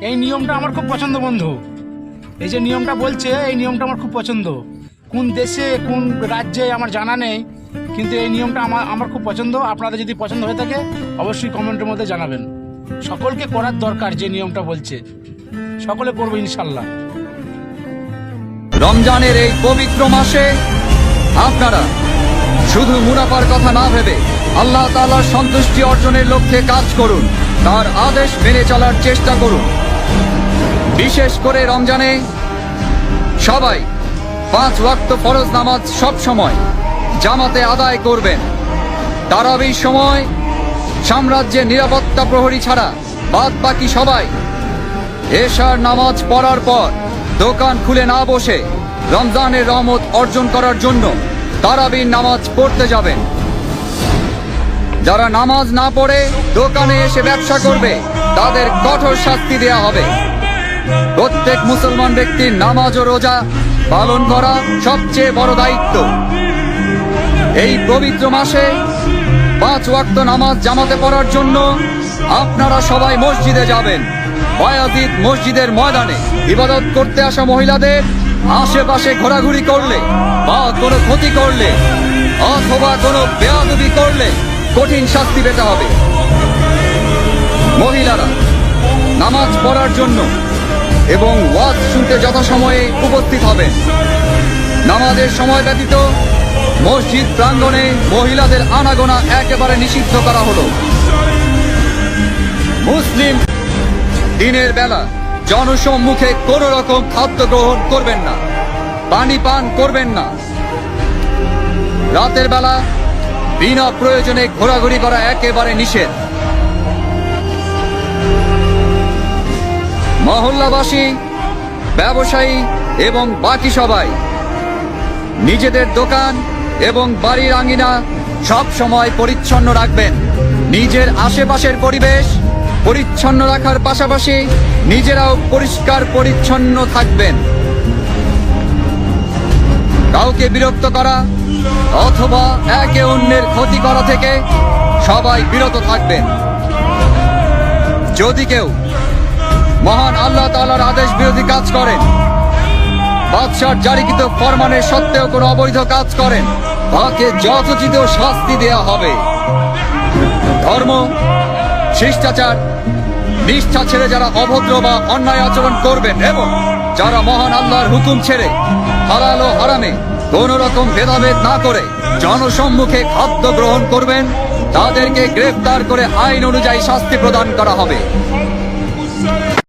এই নিয়মটা আমার খুব পছন্দ, বন্ধু। এই যে নিয়মটা বলছে, এই নিয়মটা আমার খুব পছন্দ। কোন দেশে, কোন রাজ্যে আমার জানা নেই, কিন্তু এই নিয়মটা আমার আমার খুব পছন্দ। আপনাদের যদি পছন্দ হয়ে থাকে, অবশ্যই কমেন্টের মধ্যে জানাবেন। সকলকে করার দরকার যে নিয়মটা বলছে। সকলে করব ইনশাল্লাহ রমজানের এই পবিত্র মাসে আপনারা শুধু মুনাফার কথা না ভেবে আল্লাহ তাআলার সন্তুষ্টি অর্জনের লক্ষ্যে কাজ করুন। তার আদেশ মেনে চলার চেষ্টা করুন। বিশেষ করে রমজানে সবাই পাঁচ ওয়াক্ত ফরজ নামাজ সব সময় জামাতে আদায় করবেন। তারাবির সময় সাম্রাজ্যের নিরাপত্তা প্রহরী ছাড়া বাদ বাকি সবাই এশার নামাজ পড়ার পর দোকান খুলে না বসে রমজানের রহমত অর্জন করার জন্য তারাবির নামাজ পড়তে যাবেন। যারা নামাজ না পড়ে দোকানে এসে ব্যবসা করবে, তাদের কঠোর শাস্তি দেয়া হবে। প্রত্যেক মুসলমান ব্যক্তির নামাজ ও রোজা পালন করা সবচেয়ে বড় দায়িত্ব। এই পবিত্র মাসে পাঁচ ওয়াক্ত নামাজ জামাতে পড়ার জন্য আপনারা সবাই মসজিদে যাবেন। বয়াদিদ মসজিদের ময়দানে ইবাদত করতে আসা মহিলাদের আশেপাশে ঘোরাঘুরি করলে বা কোনো ক্ষতি করলে অথবা কোনো বেয়াদবি করলে কঠিন শাস্তি পেতে হবে। মহিলারা, নামাজ পড়ার জন্য এবং ওয়াজ শুনতে যথাসময়ে উপস্থিত হবেন। নামাজের সময় ব্যতীত মসজিদ প্রাঙ্গণে মহিলাদের আনাগোনা একেবারে নিষিদ্ধ করা হলো। মুসলিম দিনের বেলা জনসম্মুখে কোন রকম খাদ্য গ্রহণ করবেন না, পানি পান করবেন না। রাতের বেলা বিনা প্রয়োজনে ঘোরাঘুরি করা একেবারে নিষেধ। মহল্লাবাসী, ব্যবসায়ী এবং বাকি সবাই। নিজেদের দোকান এবং বাড়ির আঙিনা সব সময় পরিচ্ছন্ন রাখবেন। নিজের আশেপাশের পরিবেশ পরিচ্ছন্ন রাখার পাশাপাশি নিজেরাও পরিষ্কার পরিচ্ছন্ন থাকবেন। কাউকে বিরক্ত করা অথবা একে অন্যের ক্ষতি করা থেকে সবাই বিরত থাকবেন। যদি কেউ মহান আল্লাহ তালার আদেশ বিরোধী কাজ করেন। বাদশার জারিকৃত ফরমানের সত্ত্বেও কোনো অবৈধ কাজ করেন। তাকে যথোচিত শাস্তি দেয়া হবে। ধর্ম, শিষ্টাচার, নিষ্ঠা ছেড়ে যারা অভদ্র বা অন্যায় আচরণ করবেন এবং যারা মহান আল্লাহর হুকুম ছেড়ে হালাল ও হারামে কোন রকম ভেদাভেদ না করে জনসম্মুখে খাদ্য গ্রহণ করবেন, তাদেরকে গ্রেফতার করে আইন অনুযায়ী শাস্তি প্রদান করা হবে।